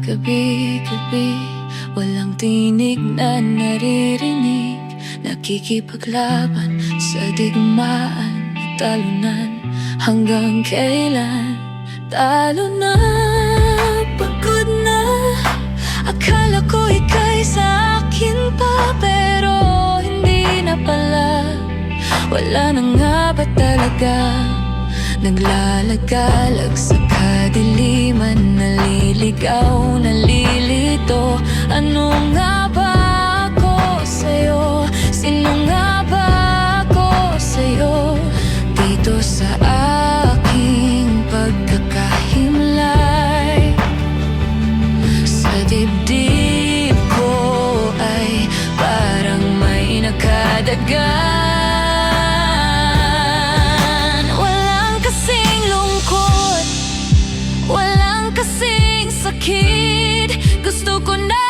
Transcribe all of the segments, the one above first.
Gabi-gabi, walang tinig na naririnig. Nakikipaglaban sa digmaan Talunan. Hanggang kailan? Talo na, pagod na. Akala ko ika'y sa akin pa Pero hindi na pala. Wala na nga ba talaga? Naglalagalag sa kadiliman Naliligaw, nalilito Ano nga ba ako sa'yo? Sino nga ba ako sa'yo? Dito sa aking pagkakahimlay Sa dibdib ko ay parang may nakadagay Gusto ko na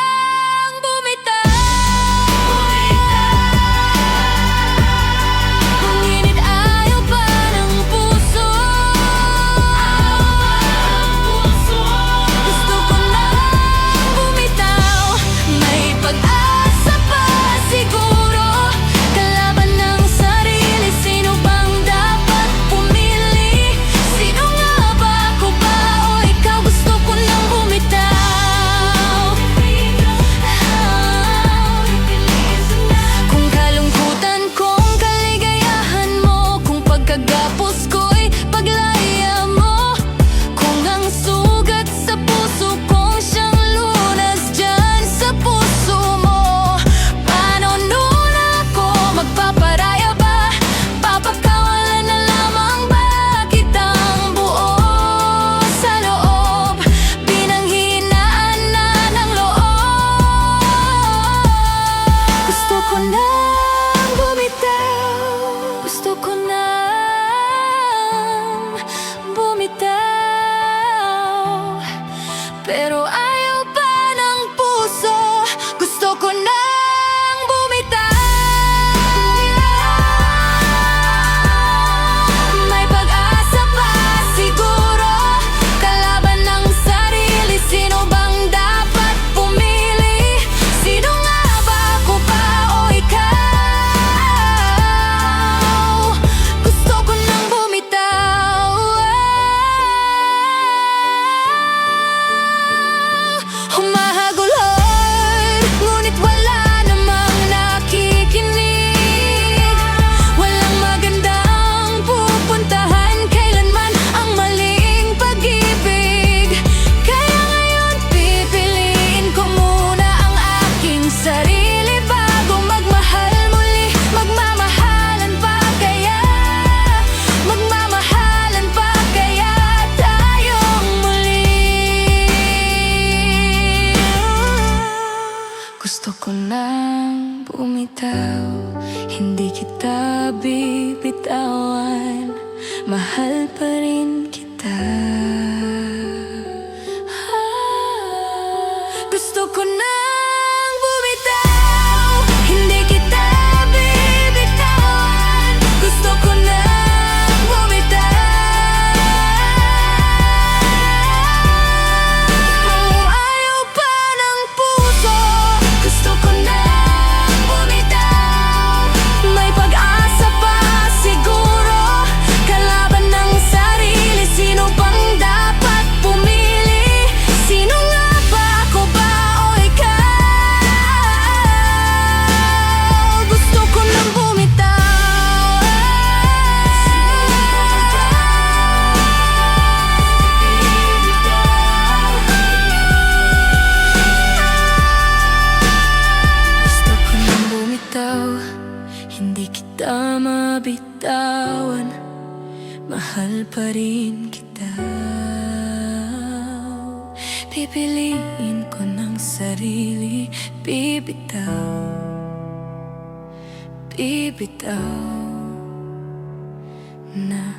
Ayoko nang bumitaw Hindi kita bibitawan. Mahal pa rin kita. Ah, Gusto ko na mabitawan Mahal pa rin kita. Pipiliin ko ng sarili Bibitaw Bibitaw Na